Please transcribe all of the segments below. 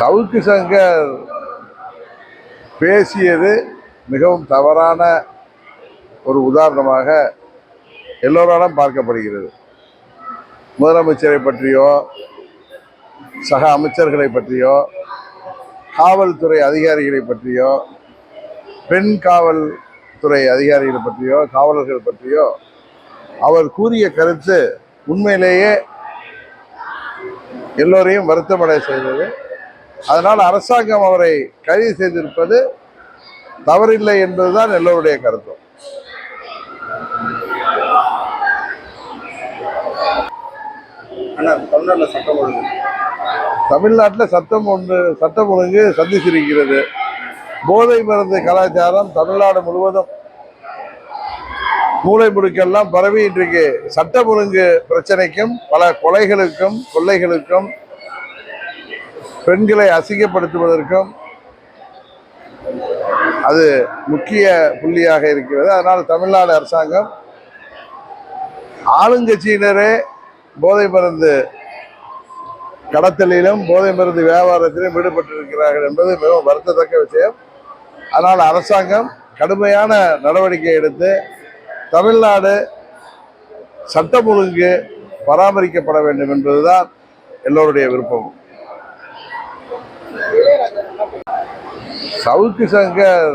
சவுக்கு சங்கர் பேசியது மிகவும் தவறான ஒரு உதாரணமாக எல்லோராலும் பார்க்கப்படுகிறது. முதலமைச்சரை பற்றியோ சக அமைச்சர்களை பற்றியோ காவல்துறை அதிகாரிகளை பற்றியோ பெண் காவல்துறை அதிகாரிகளை பற்றியோ காவலர்கள் பற்றியோ அவர் கூறிய கருத்து உண்மையிலேயே எல்லோரையும் வருத்தமடைய செய்தது. அதனால் அரசாங்கம் அவரை கைது செய்திருப்பது தவறில்லை என்பதுதான் எல்லோருடைய கருத்தும் தமிழ்நாட்டில் சட்டம் ஒன்று சட்டம் ஒழுங்கு சந்திச்சிருக்கிறது போதை மருந்து கலாச்சாரம் தமிழ்நாடு முழுவதும் மூளை முடுக்கெல்லாம் பரவி இன்றைக்கு சட்டம் ஒழுங்கு பிரச்சனைக்கும் பல கொலைகளுக்கும் கொள்ளைகளுக்கும் பெண்களை அசிங்கப்படுத்துவதற்கும் அது முக்கிய புள்ளியாக இருக்கிறது. அதனால் தமிழ்நாடு அரசாங்கம் ஆளுங்கட்சியினரே போதை மருந்து கடத்தலிலும் போதை மருந்து வியாபாரத்திலும் ஈடுபட்டிருக்கிறார்கள் என்பது மிகவும் வருத்தத்தக்க விஷயம். ஆனால் அரசாங்கம் கடுமையான நடவடிக்கை எடுத்து தமிழ்நாடு சட்டம் ஒழுங்கு பராமரிக்கப்பட வேண்டும் என்பதுதான் எல்லோருடைய விருப்பம். சவுக்கு சங்கர்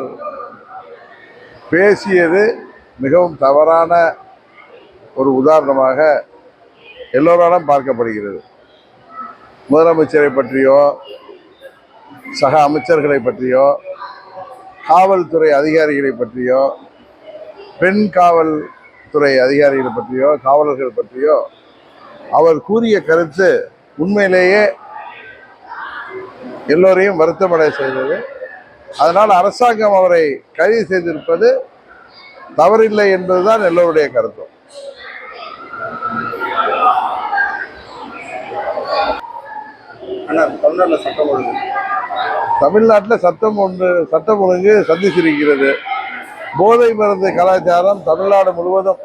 பேசியது மிகவும் தவறான ஒரு உதாரணமாக எல்லோராலும் பார்க்கப்படுகிறது. முதலமைச்சரை பற்றியோ சக அமைச்சர்களை பற்றியோ காவல்துறை அதிகாரிகளை பற்றியோ பெண் காவல்துறை அதிகாரிகளை பற்றியோ காவலர்கள் பற்றியோ அவர் கூறிய கருத்து உண்மையிலேயே எல்லோரையும் வருத்தமடைய செய்தது. அதனால் அரசாங்கம் அவரை கைது செய்திருப்பது தவறில்லை என்பதுதான் எல்லோருடைய கருத்தும் தமிழ்நாட்டில் சட்டம் ஒன்று சட்டம் ஒழுங்கு சந்திச்சிருக்கிறது. போதை மருந்து கலாச்சாரம் தமிழ்நாடு முழுவதும்.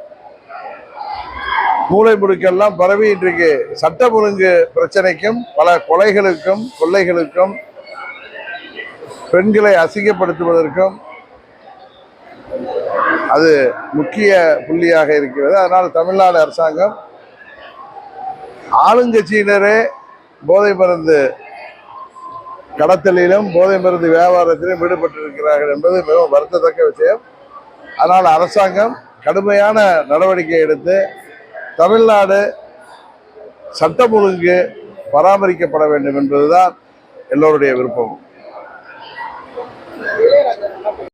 மூளை முடுக்கெல்லாம் பரவி இன்றைக்கு சட்டம் ஒழுங்கு பிரச்சனைக்கும் பல கொலைகளுக்கும் கொள்ளைகளுக்கும் பெண்களை அசிங்கப்படுத்துவதற்கும் அது முக்கிய புள்ளியாக இருக்கிறது. அதனால் தமிழ்நாடு அரசாங்கம் ஆளுங்கட்சியினரே போதை மருந்து கடத்தலிலும் போதை மருந்து வியாபாரத்திலும் ஈடுபட்டிருக்கிறார்கள் என்பது மிகவும் வருத்தத்தக்க விஷயம். ஆனால் அரசாங்கம் கடுமையான நடவடிக்கை எடுத்து தமிழ்நாடு சட்டம் ஒழுங்கு பராமரிக்கப்பட வேண்டும் என்பதுதான் எல்லோருடைய விருப்பம்.